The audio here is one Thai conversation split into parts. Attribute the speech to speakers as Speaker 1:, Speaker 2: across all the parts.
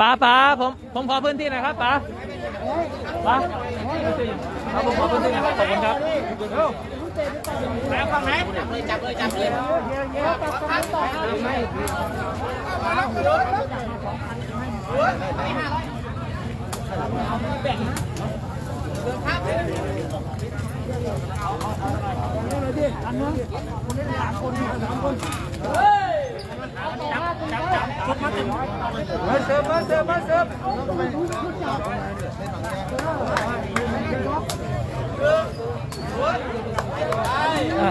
Speaker 1: ป๋าป๋าผมผมขอพื้นที่หน่อยครับป๋าป๋าครับผมขอพื้นที่หน่อยครับขอบคุณครับแล้วฟังไหมอ่ะ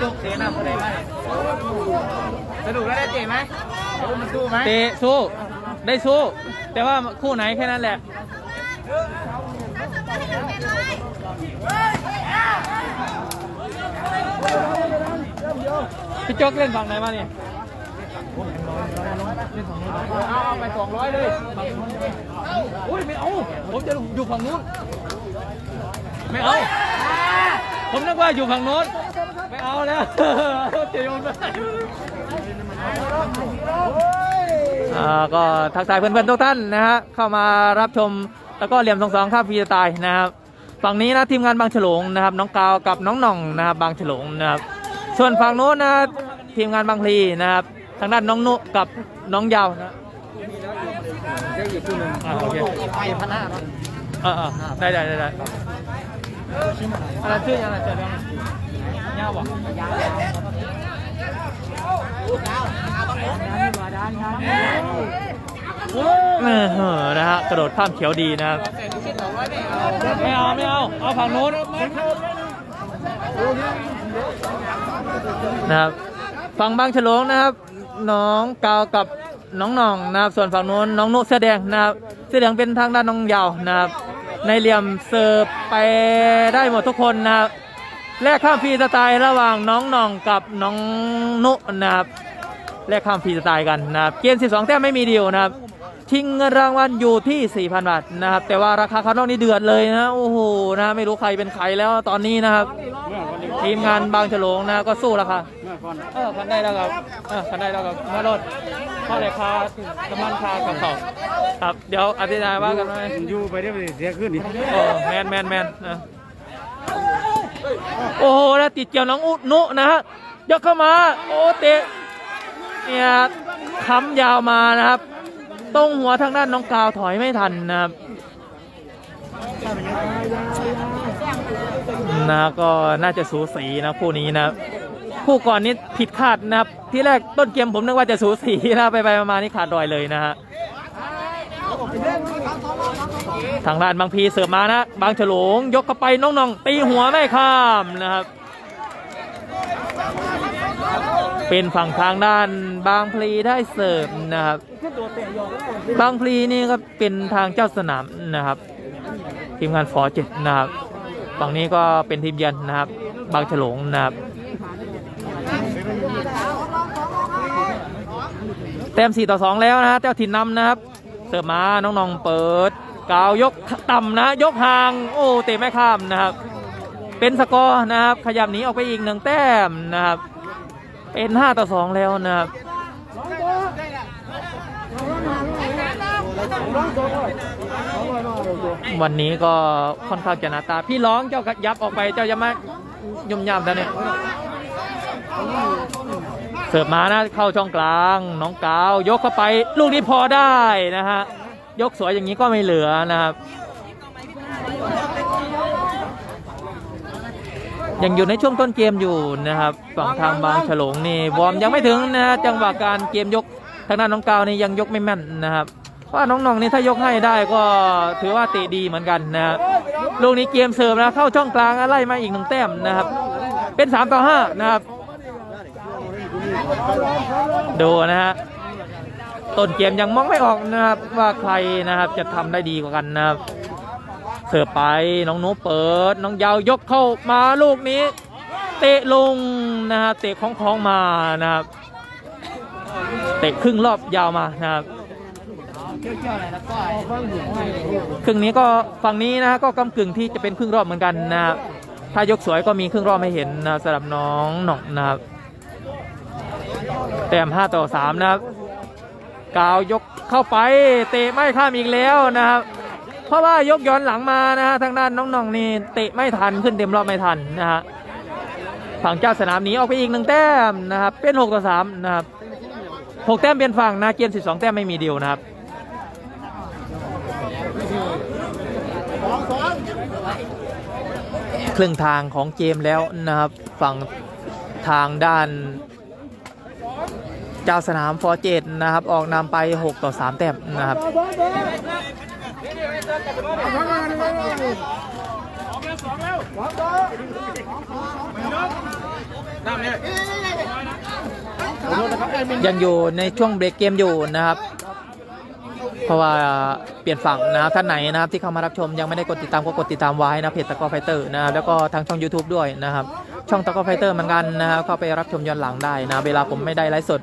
Speaker 2: ลูกเสียหน้าคนไหนไหมสนุกแล้วได้เตะไหมมันสู้ไหม
Speaker 1: เตะสู้ ได้สู้ แต่ว่าคู่ไหนแค่นั้นแหละพี่โจ๊กเล่นฝั่งไหนมาเนี่ย
Speaker 2: เอาเอาไปสองร้อยเลย
Speaker 1: โอ้ยไม่เอาผมจะอยู่ฝั่งนู้น ไม่เอา ผมนึกว่าอยู่ฝั่งนู้น ไม่เอาแล้วจะโยนไปอ่าก็ทักทายเพื่อนๆทุกท่านนะฮะเข้ามารับชมแล้วก็เหลี่ยมสองสองข้ามฟรีสไตล์นะครับฝั่งนี้นะทีมงานบางฉลงนะครับ น้องกาวกับน้องหน่องนะครับบางฉลงนะครับส่วนฝั่งโน้นนะทีมงานบางพลีนะครับ ทางด้านน้องนุกับน้องยาวนะ
Speaker 2: เดี๋ยวอีกคู่หนึ่ง
Speaker 1: อ่าโอเค
Speaker 2: ไปพันห้า
Speaker 1: อ่าอ่าได้ได้ได้ได้อะไรชื่ออะไรเจอแล้วยาวบ่เออนะฮะกระโดดข้ามเขียวดีนะครับไม่เอาไม่เอาเอาฝั่งโน้นนะครับฝั่งบางฉลงนะครับ น้องกาวกับน้องหน่องนะครับ ส่วนฝั่งโน้นน้องนุเสื้อแดงนะครับเสื้อแดงเป็นทางด้านน้องยาวนะครับ ในเหลี่ยมเสิร์ฟไปได้หมดทุกคนนะครับแลกข้ามฟรีสไตล์ระหว่างน้องหน่องกับน้องนุนะครับแลกข้ามฟรีสไตล์กันนะครับเกณฑ์12 แต้มไม่มีเดีลนะครับชิงเงินรางวัลอยู่ที่ 4,000 บาทนะครับ แต่ว่าราคาคัดลอกนี่เดือดเลยนะโอ้โหนะไม่รู้ใครเป็นใครแล้วตอนนี้นะครับ ทีมงานบางฉลงนะก็สู้ราคา เออคันได้แล้วครับเออคันได้แล้วครับมารถเข้าเลยคาน้ำมันคากับเขาครับเดี๋ยวอธิบายว่ากันไหม
Speaker 2: อยู่ไปได้เสียขึ้นนี่
Speaker 1: โอ้แมนแมนแมนนะโอ้โหแล้วติดเกี่ยวน้องอุนุนะฮะยกเข้ามา โอ้เตะเนี่ยค้ำยาวมานะครับตรงหัวทางด้านน้องกาวถอยไม่ทันนะครับนะก็น่าจะสูสีนะคู่นี้นะ คู่ก่อนนี้ผิดคาดนะครับ ที่แรกต้นเกมผมนึกว่าจะสูสีนะไปไปมานี่ขาดรอยเลยนะฮะทางด้านบางพีเสิร์ฟมานะบางฉลงยกเข้าไปน้องๆตีหัวไม่ข้ามนะครับ เป็นฝั่งทางด้านบางพลีได้เสิร์ฟนะครับ บางพลีนี่ก็เป็นทางเจ้าสนามนะครับ ทีมงานฟอร์เจ็ดนะครับฝั่งนี้ก็เป็นทีมเยือนนะครับ บางฉลงนะครับ เต็ม4ต่อ2แล้วนะฮะเจ้าถิ่นนำนะครับ เสิร์ฟมาน้องๆเปิดกาวยกต่ำนะ ยกห่าง โอ้เตะไม่ข้ามนะครับ เป็นสกอร์นะครับ ขยับหนีออกไปอีกหนึ่งแต้มนะครับ เป็น5ต่อ2แล้วนะครับวันนี้ก็ค่อนข้างจะหนาตา พี่ร้องเจ้าก็ยับออกไปเจ้าจะมายุ่มยามแล้วเนี่ย เสิร์ฟมานะเข้าช่องกลาง น้องกาวยกเข้าไป ลูกนี้พอได้นะฮะยกสวยอย่างนี้ก็ไม่เหลือนะครับ ยังอยู่ในช่วงต้นเกมอยู่นะครับฝั่งทางบางฉลงนี่วอร์มยังไม่ถึงนะฮะจังหวะการเกมยกทางด้านน้องกาวนี่ยังยกไม่แม่นนะครับเพราะว่าน้องๆนี่ถ้ายกให้ได้ก็ถือว่าเตะดีเหมือนกันนะครับลูกนี้เกมเสิร์ฟนะเข้าช่องกลางไล่มาอีกหนึ่งแต้มนะครับ เป็น3ต่อ5นะครับ ดูนะฮะต้นเกมยังมองไม่ออกนะครับ ว่าใครนะครับจะทำได้ดีกว่ากันนะครับเสิร์ฟไปน้องหนูเปิด น้องยาวยกเข้ามาลูกนี้ เตะลงนะฮะเตะของของมานะครับ เตะครึ่งรอบยาวมานะครับครึ่งนี้ก็ฝั่งนี้นะฮะก็กำกึ่งที่จะเป็นครึ่งรอบเหมือนกันนะครับถ้ายกสวยก็มีครึ่งรอบให้เห็นนะสำหรับน้องหน่องนะครับ แต้ม5ต่อ3นะครับ กาวยกเข้าไปเตะไม่ข้ามอีกแล้วนะครับ เพราะว่ายกย้อนหลังมานะฮะทางด้านน้องนองนี่เตะไม่ทันขึ้นเต็มรอบไม่ทันนะฮะฝั่งเจ้าสนามหนีออกไปอีกหนึ่งแต้มนะครับเป็น 6 ต่อ3นะครับหกแต้มเป็นฝั่งนาเกียน12 แต้มไม่มีเดียวนะครับครึ่งทางของเกมแล้วนะครับฝั่งทางด้าน เจ้าสนามฟอร์เจตนะครับ ออกนำไป 6 ต่อ 3 แต้มนะครับ
Speaker 2: ย
Speaker 1: ยังอยู่ในช่วงเบรกเกมอยู่นะครับเพราะว่าเปลี่ยนฝั่งนะครับท่านไหนนะครับที่เข้ามารับชมยังไม่ได้กดติดตามก็กดติดตามไว้นะเพจตะกอไฟเตอร์นะครับแล้วก็ทางช่อง YouTube ด้วยนะครับ ช่องตะกอไฟเตอร์เหมือนกันนะครับเข้าไปรับชมย้อนหลังได้นะเวลาผมไม่ได้ไลฟ์สด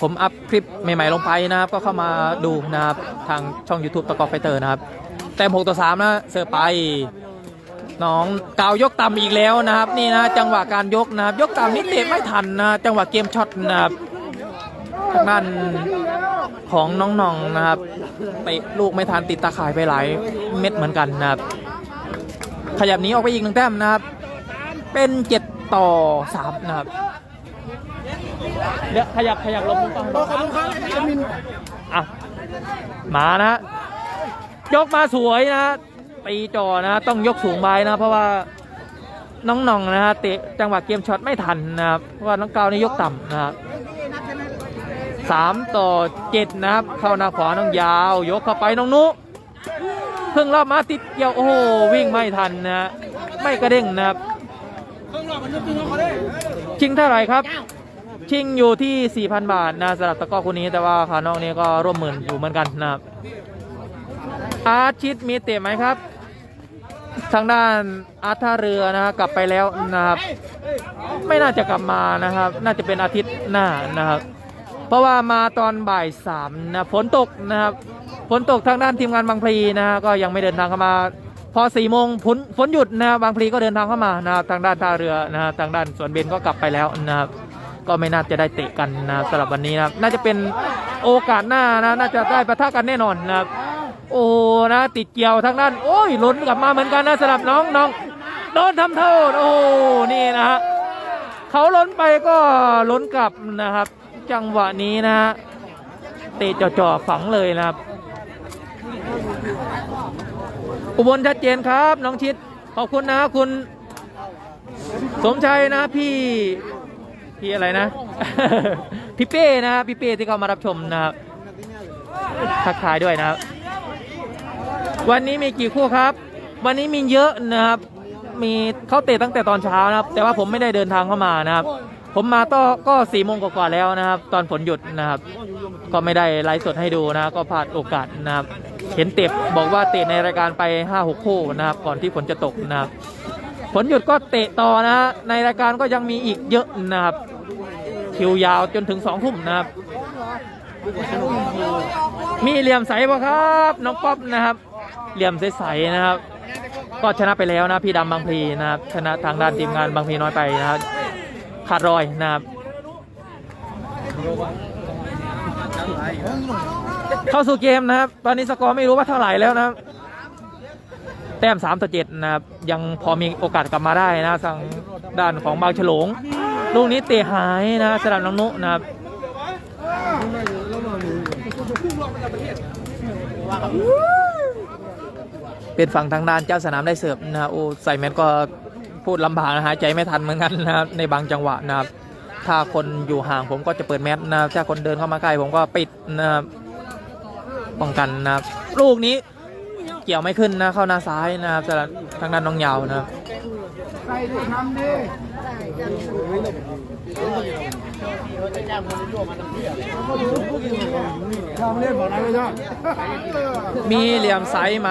Speaker 1: ผมอัพคลิปใหม่ๆลงไปนะครับ ก็เข้ามาดูนะครับ ทางช่อง YouTube ตะกอไฟเตอร์นะครับ แต่6ต่อ3นะเสิร์ฟไปน้องกาวยกต่ำอีกแล้วนะครับ นี่นะจังหวะการยกนะครับ ยกต่ำนี่เตะไม่ทันนะจังหวะเกมช็อตนะครับทางด้านของน้องหนนะครับเตะลูกไม่ทันติดตาข่ายไปหลายเม็ดเหมือนกันนะครับ ขยับหนี้ออกไปอีกหนึ่งแต้มนะครับ เป็นเจ็ดต่อสามนะครับ เดี๋ยวขยับขยับลงมุมกล้องอะมานะ ยกมาสวยนะตีจ่อนะ ต้องยกสูงไปนะ เพราะว่าน้องหน่องนะฮะเตะจังหวะเกมช็อตไม่ทันนะครับเพราะว่าน้องเกานี่ยกต่ำนะครับสามต่อเจ็ดนะครับ เข้าหน้าขวาน้องยาว ยกเข้าไปน้องนุเพิ่งรอบมาติดเกี่ยวโอ้โหวิ่งไม่ทันนะฮะไม่กระเด้งนะครับชิงเท่าไหร่ครับ ชิงอยู่ที่ 4,000 บาทนะสำหรับตะก้อคนนี้แต่ว่าขานอกนี้ก็ร่วมหมื่นอยู่เหมือนกันนะครับอาชิตมีเตะไหมครับ ทางด้านอาร์ท่าเรือนะฮะกลับไปแล้วนะครับ ไม่น่าจะกลับมานะครับ น่าจะเป็นอาทิตย์หน้านะครับ เพราะว่ามาตอนบ่ายสามนะฝนตกนะครับฝนตกทางด้านทีมงานบางพลีนะฮะก็ยังไม่เดินทางเข้ามา พอสี่โมงฝนฝนหยุดนะครับบางพลีก็เดินทางเข้ามานะครับทางด้านท่าเรือนะฮะทางด้านสวนเบนก็กลับไปแล้วนะครับ ก็ไม่น่าจะได้เตะกันนะสำหรับวันนี้นะน่าจะเป็นโอกาสหน้านะน่าจะได้ประทะกันแน่นอนนะครับโอ้นะติดเกี่ยวทางด้านโอ้ยลุ้นกลับมาเหมือนกันนะสำหรับน้องน้องโดนทำโทษโอ้นี่นะฮะเขาล้นไปก็ล้นกลับนะครับ จังหวะนี้นะฮะเตะจ่อๆฝังเลยนะครับ อุบลชัดเจนครับ น้องชิดขอบคุณนะคุณ สมชัยนะพี่ พี่อะไรนะ พี่เป้นะครับพี่เป้ที่เข้ามารับชมนะครับทักทายด้วยนะครับ วันนี้มีกี่คู่ครับ วันนี้มีเยอะนะครับ มีเขาเตะตั้งแต่ตอนเช้านะครับ แต่ว่าผมไม่ได้เดินทางเข้ามานะครับ ผมมาต่อก็สี่โมงกว่าๆแล้วนะครับ ตอนฝนหยุดนะครับ ก็ไม่ได้ไลฟ์สดให้ดูนะก็พลาดโอกาสนะครับ เห็นเตะบอกว่าเตะในรายการไป5้าหกคู่นะครับ ก่อนที่ฝนจะตกนะครับ ฝนหยุดก็เตะต่อนะฮะในรายการก็ยังมีอีกเยอะนะครับ คิวยาวจนถึงสองทุ่มนะครับ มีเหลี่ยมใสป่ะครับน้องป๊อปนะครับ เหลี่ยมใสๆนะครับ ก็ชนะไปแล้วนะพี่ดำบางพลีนะครับ ชนะทางด้านทีมงานบางพลีน้อยไปนะครับขาดรอยนะครับ เข้าสู่เกมนะครับ ตอนนี้สกอร์ไม่รู้ว่าเท่าไหร่แล้วนะครับ ต้ม3ต่อ7นะครับยังพอมีโอกาสกลับมาได้นะทางด้านของบางฉลง ลูกนี้เตะหายนะสำหรับน้องนุนะครับเป็นฝั่งทางด้านเจ้าสนามได้เสิร์ฟนะโอ้ใส่แมสก็พูดลำบากนะหายใจไม่ทันเหมือนกันนะครับในบางจังหวะนะครับ ถ้าคนอยู่ห่างผมก็จะเปิดแมสนะถ้าคนเดินเข้ามาใกล้ผมก็ปิดนะครับป้องกันนะครับลูกนี้ เกี่ยวไม่ขึ้นนะเข้าหน้าซ้ายนะครับสำหรับทางด้านน้องยาวนะครับมีเหลี่ยมใสไหม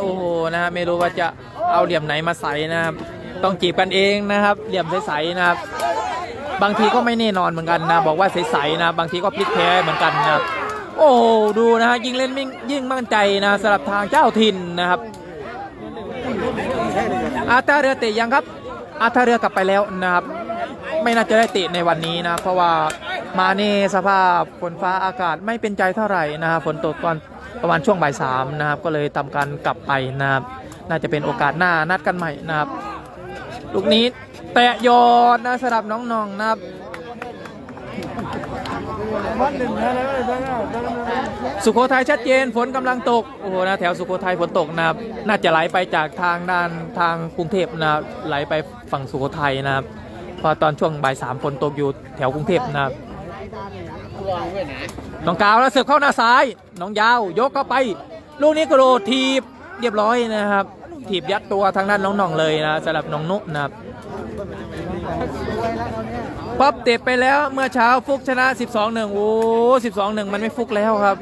Speaker 1: โอ้โหนะครับไม่รู้ว่าจะเอาเหลี่ยมไหนมาใส่นะครับต้องจีบกันเองนะครับ เหลี่ยมใสๆนะครับ บางทีก็ไม่แน่นอนเหมือนกันนะ บอกว่าใสๆนะ บางทีก็พลิกแพ้เหมือนกันนะครับ โอ้โหดูนะฮะยิ่งเล่นยิ่งยิงมั่นใจนะสำหรับทางเจ้าถิ่นนะครับอาตาเรือเตะยังครับ อาตาเรือกลับไปแล้วนะครับ ไม่น่าจะได้เตะในวันนี้นะ เพราะว่ามาเน่สภาพฝนฟ้าอากาศไม่เป็นใจเท่าไหร่นะครับฝนตกตอนประมาณช่วงบ่ายสามนะครับ ก็เลยทำการกลับไปนะครับ น่าจะเป็นโอกาสหน้านัดกันใหม่นะครับ ลูกนี้แตะยอดนะสำหรับน้องนองนะครับ สุโขทัยชัดเจนฝนกำลังตกโอ้โหนะแถวสุโขทัยฝนตกนะครับน่าจะไหลไปจากทางด้านทางกรุงเทพนะไหลไปฝั่งสุโขทัยนะครับพอตอนช่วงบ่ายสามฝนตกอยู่แถวกรุงเทพนะครับน้องกาวแล้วเสิร์ฟเข้าหน้าซ้ายน้องยาวยกเข้าไป ลูกนี้กระโดดทีบเรียบร้อยนะครับ ถีบยัดตัวทางด้านน้องหน่องเลยนะสำหรับน้องนุนะครับ ป๊อปเตะไปแล้วเมื่อเช้าฟุกชนะ 12 1 โอ้12 1 มันไม่ฟุกแล้วครับ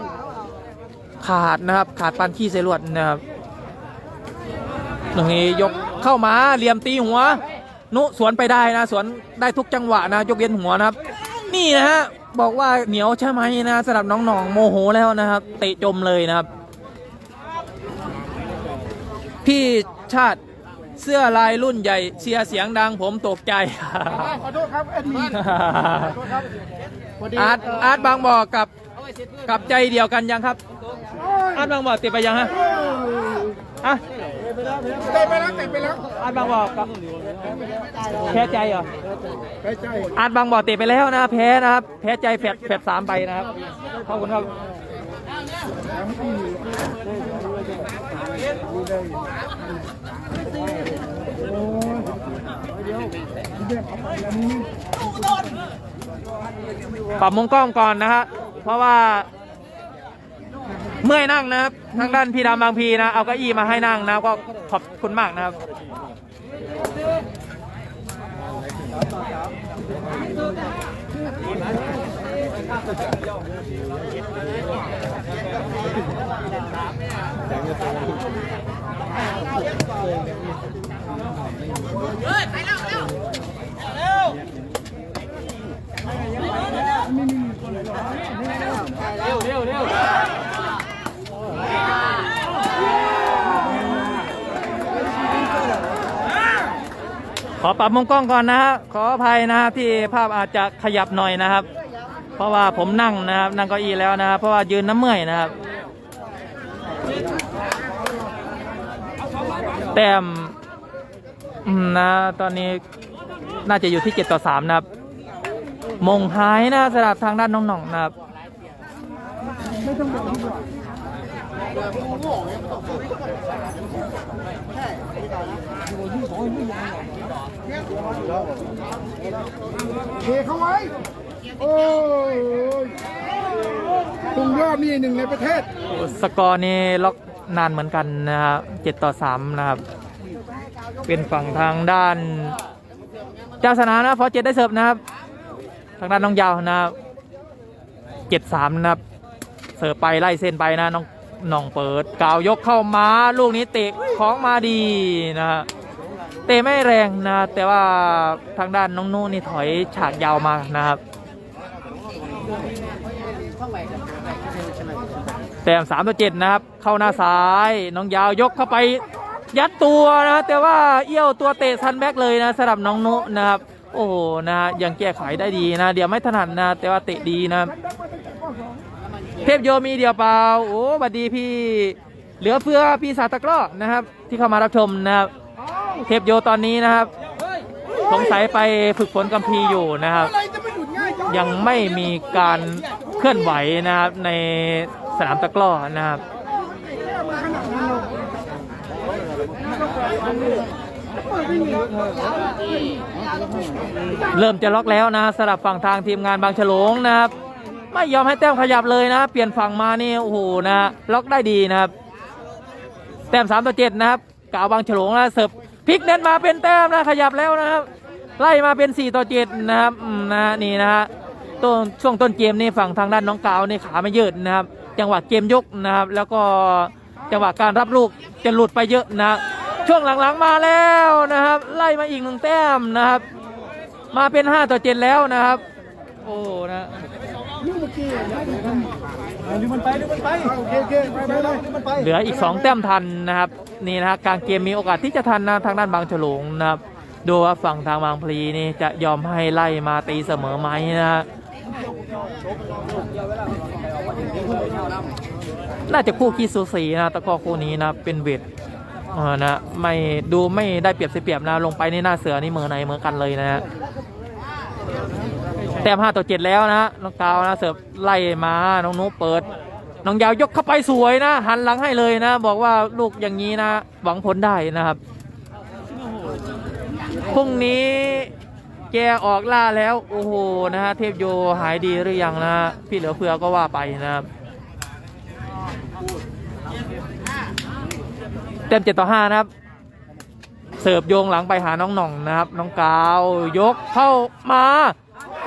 Speaker 1: ขาดนะครับ ขาดปันขี้เสรวดนะครับตรงนี้ยกเข้ามาเหลี่ยมตีหัว นุสวนไปได้นะ สวนได้ทุกจังหวะนะ ยกเว้นหัวนะครับ นี่นะฮะบอกว่าเหนียวใช่ไหมนะสำหรับน้องหนองโมโหแล้วนะครับ เตะจมเลยนะครับ พี่ชาติ เสื้อลายรุ่นใหญ่เชียร์เสียงดังผมตกใจ
Speaker 2: ขอโทษครับอดีตขอโทษครับพดี
Speaker 1: อาร์ตอาร์ตบางบ่อกับกับใจเดียวกันยังครับ อาร์ตบางบ่อติดไปยังฮะอะ
Speaker 2: เตะไปแล้วเตะไปแล้ว
Speaker 1: อาร์ตบางบ่อกับแพ้ใจเหรอ
Speaker 2: ไปใจ
Speaker 1: อาร์ตบางบ่อติดไปแล้วนะแพ้นะครับ แพ้ใจแฝดแฝดสามใบนะครับขอบคุณครับ ปรับมุมกล้องก่อนนะฮะเพราะว่า เมื่อยนั่งนะครับทางด้านพี่ดำบางพีนะเอาเก้าอี้มาให้นั่งนะก็ขอบคุณมากนะครับ ขอปรับมุมกล้องก่อนนะฮะขออภัยนะครับที่ภาพอาจจะขยับหน่อยนะครับ เพราะว่าผมนั่งนะครับนั่งเก้าอี้แล้วนะครับเพราะว่ายืนน้ำเมื่อยนะครับ แต้มอืมนะตอนนี้น่าจะอยู่ที่ 7 ต่อ 3 นะครับ มงหายนะสำหรับทางด้านน้องๆนะครับ
Speaker 2: เทเข้าไว้ โอ้ยตุงยอดนี่หนึ่งในประเทศ
Speaker 1: สกอร์นี่ล็อกนานเหมือนกันนะครับเจ็ดต่อสามนะครับ เป็นฝั่งทางด้าน เจ้าสนานะฟอเจ็ดได้เสิร์ฟนะครับ ทางด้านน้องยาวนะครับเจ็ดสามนะครับ เสิร์ฟไปไล่เส้นไปนะน้องน้องเปิดกาวยกเข้ามาลูกนี้เตะของมาดีนะฮะเตะไม่แรงนะแต่ว่าทางด้านน้องนู่นนี่ถอยฉากยาวมานะครับแต้มสามต่อเจ็ดนะครับ เข้าหน้าซ้ายน้องยาวยกเข้าไปยัดตัวนะแต่ว่าเอี้ยวตัวเตะซันแบ็กเลยนะสำหรับน้องนุนะครับ โอ้โหนะฮะยังแก้ไขได้ดีนะ เดี๋ยวไม่ถนัดนะ แต่ว่าเตะดีนะ เทพโยมีเดียวเปล่าโอ้บัดดีพี่ เหลือเฟือพี่สาตะกร้อนะครับ ที่เข้ามารับชมนะครับ เทพโยตอนนี้นะครับสงสัยไปฝึกฝนกัมพีอยู่นะครับ
Speaker 2: ยัง
Speaker 1: ไม่มีการเคลื่อนไหวนะครับในสนามตะกร้อนะครับ เริ่มจะล็อกแล้วนะสำหรับฝั่งทางทีมงานบางฉลงนะครับ ไม่ยอมให้แต้มขยับเลยนะ เปลี่ยนฝั่งมานี่โอ้โหนะล็อกได้ดีนะครับ แต้ม3ต่อ7นะครับกาวบางฉลงนะเสิร์ฟพลิกเน้นมาเป็นแต้มนะขยับแล้วนะครับ ไล่มาเป็น4ต่อ7นะครับนะนี่นะฮะต้นช่วงต้นเกมนี่ฝั่งทางด้านน้องกาวนี่ขาไม่ยืดนะครับ จังหวะเกมยกนะครับ แล้วก็จังหวะการรับลูกจะหลุดไปเยอะนะ ช่วงหลังๆมาแล้วนะครับ ไล่มาอีกหนึ่งแต้มนะครับ มาเป็น 5 ต่อ 7 แล้วนะครับ โอ้นะ
Speaker 2: เห
Speaker 1: ลืออีก 2 แต้มทันนะครับนี่นะครการเกมมีโอกาสที่จะทันนะทางด้านบางฉลงนะครับดูว่าฝั่งทางบางพลีนี่จะยอมให้ไล่มาตีเสมอไหมนะฮะน่าจะคู่ขี้สูสีนะตะกอคู่นี้นะเป็นเวท เออนะไม่ดูไม่ได้เปรียบเสียเปรียบนะลงไปในหน้าเสือนี่มือไหนเหมือนกันเลยนะฮะแต้มห้าต่อเจ็ดแล้วนะน้องกาวนะเสิร์ฟไล่มาน้องนุเปิด น้องยาวยกเข้าไปสวยนะ หันหลังให้เลยนะ บอกว่าลูกอย่างนี้นะหวังผลได้นะครับพรุ่งนี้แกออกล่าแล้ว โอ้โหนะฮะเทพโยหายดีหรือยังนะพี่เหลือเฟือก็ว่าไปนะครับ เต็มเจ็ดต่อห้านะครับ เสิร์ฟโยงหลังไปหาน้องหน่องนะครับ น้องกาวยกเข้ามา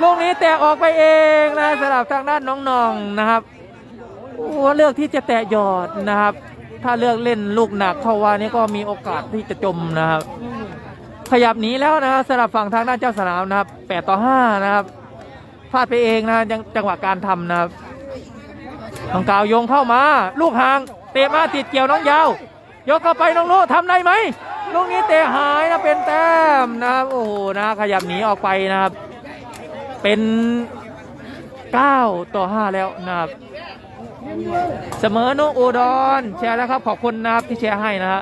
Speaker 1: ลูกนี้แตะออกไปเองนะสำหรับทางด้านน้องหน่องนะครับโอ้เลือกที่จะแตะหยอดนะครับ ถ้าเลือกเล่นลูกหนักเข้าว่านี่ก็มีโอกาสที่จะจมนะครับ ขยับหนีแล้วนะสำหรับฝั่งทางด้านเจ้าสนามนะครับแปดต่อห้านะครับพลาดไปเองนะจังจังหวะการทำนะครับน้องกาวโยงเข้ามา ลูกห่างเตะมาติดเกี่ยวน้องยาว ยกเข้าไปน้องโนทำได้ไหมลูกนี้เตะหายนะเป็นแต้มนะครับโอ้โหนะขยับหนีออกไปนะครับ เป็น 9 ต่อ 5 แล้วนะครับเสมอโนอุดรแชร์แล้วครับขอบคุณนะครับที่แชร์ให้นะฮะ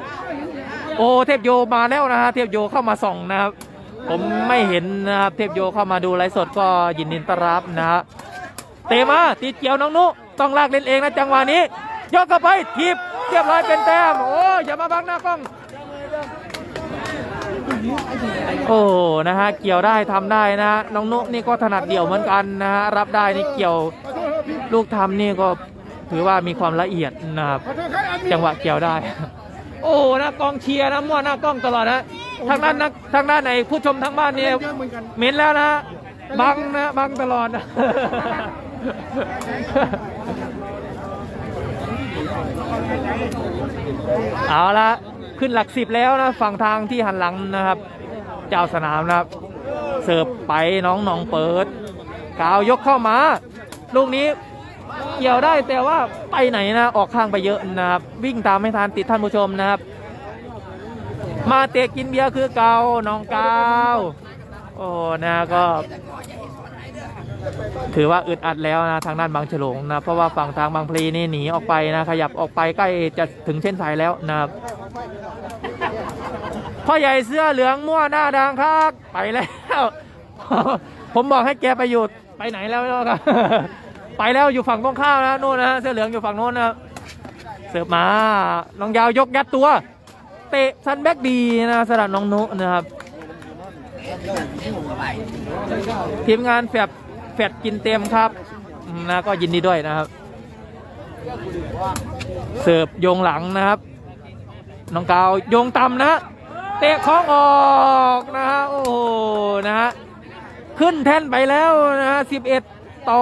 Speaker 1: โอ้เทพโยมาแล้วนะฮะเทพโยเข้ามาส่องนะครับ ผมไม่เห็นนะครับเทพโยเข้ามาดูไลฟ์สดก็ยินดีต้อนรับนะฮะเตะมาติดเกี่ยวน้องนุต้องลากเล่นเองนะจังหวะนี้ยกเข้าไปทีบเรียบร้อยเป็นแต้มโอ้ อย่ามาบังหน้ากล้อง โอ้นะฮะเกี่ยวได้ทำได้นะฮะน้องนุ๊กนี่ก็ถนัดเดี่ยวเหมือนกันนะฮะรับได้นี่เกี่ยวลูกทำนี่ก็ถือว่ามีความละเอียดนะครับจังหวะเกี่ยวได้ โอ้นะกองเชียร์นะมั่วหน้ากล้องตลอดนะทางด้านนักทางด้านไหนผู้ชมทางบ้านเนี่ยเหม็นแล้วนะบังนะบังตลอดนะ เอาละขึ้นหลักสิบแล้วนะฝั่งทางที่หันหลังนะครับ เจ้าสนามนะครับ เสิร์ฟไปน้องหนองเปิดกาวยกเข้ามา ลูกนี้เกี่ยวได้แต่ว่าไปไหนนะออกข้างไปเยอะนะครับ วิ่งตามไม่ทันติดท่านผู้ชมนะครับ มาเตะกินเบียร์คือเกาน้องกาวโอ้นะก็ ถือว่าอึดอัดแล้วนะทางด้านบางฉลงนะเพราะว่าฝั่งทางบางพลีนี่หนีออกไปนะขยับออกไปใกล้จะถึงเส้นชัยแล้วนะครับพ่อใหญ่เสื้อเหลืองมั่วหน้าดังครับไปแล้ว ผมบอกให้แกไปหยุดไปไหนแล้วครับไปแล้วอยู่ฝั่งตรงข้ามนะนู่นนะเสื้อเหลืองอยู่ฝั่งโน้นนะเสิร์ฟมาน้องยาวยกยัดตัว เตะซันแบ็กดีนะสำหรับน้องนุนะครับทีมงานแฟบ ฟดกินเต็มครับนะก็ยินดีด้วยนะครับ เสิร์ฟโยงหลังนะครับ น้องกาวโยงต่ำนะเตะของออกนะฮะโอ้โหนะฮะขึ้นแท่นไปแล้วนะฮะ11ต่อ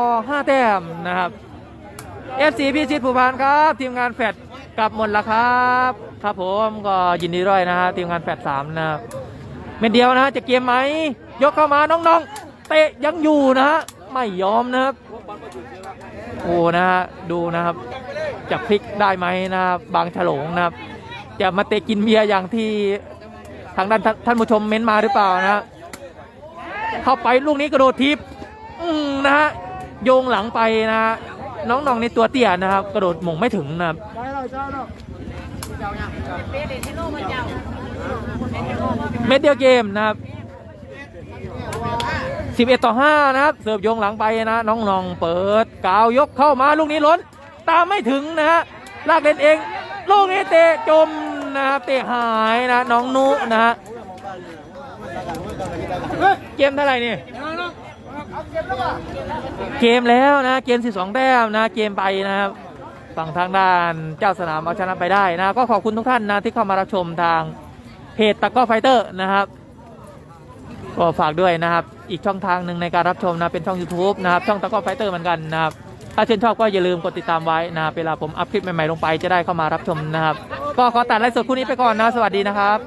Speaker 1: 5แต้มนะครับ FC พิชิตภูพานครับ ทีมงานแฟดกลับหมดแล้วครับ ครับผมก็ยินดีด้วยนะฮะทีมงานแฟดสามนะครับเม็ดเดียวนะฮะจะเกมไหม ยกเข้ามาน้องๆ เตะยังอยู่นะฮะไม่ยอมนะครับโอ้นะฮะดูนะครับจะพลิกได้ไหมนะครับบางฉลงนะครับ จะมาเตะกินเบียร์อย่างที่ทางด้านท่านผู้ชมเม้นมาหรือเปล่านะเข้าไปลูกนี้กระโดดทิปอืมนะฮะโยงหลังไปนะฮะน้องๆในตัวเตี้ยนะครับ กระโดดมงไม่ถึงนะครับเม็ดเดียวเกมนะครับ 11 ต่อ 5 นะครับ เสิร์ฟโยงหลังไปนะ น้องนองเปิดกาวยกเข้ามาลูกนี้ล้น ตามไม่ถึงนะฮะลากเล่นเอง ลูกนี้เตะจมนะครับเตะหายนะน้องนุนะฮะเกมเท่าไหร่นี่เกมแล้วนะ เกม 12 แต้มนะ เกมไปนะครับฝั่งทางด้านเจ้าสนามเอาชนะไปได้นะ ก็ขอบคุณทุกท่านนะที่เข้ามารับชมทางเพจตะก้อไฟเตอร์นะครับ ก็ฝากด้วยนะครับ อีกช่องทางหนึ่งในการรับชมนะเป็นช่อง YouTube นะครับช่องตะก้อไฟเตอร์เหมือนกันนะครับถ้าชื่นชอบก็อย่าลืมกดติดตามไว้นะครับเวลาผมอัพคลิปใหม่ๆลงไปจะได้เข้ามารับชมนะครับ ก็ขอตัดไลฟ์สดคู่นี้ไปก่อนนะ สวัสดีนะครับ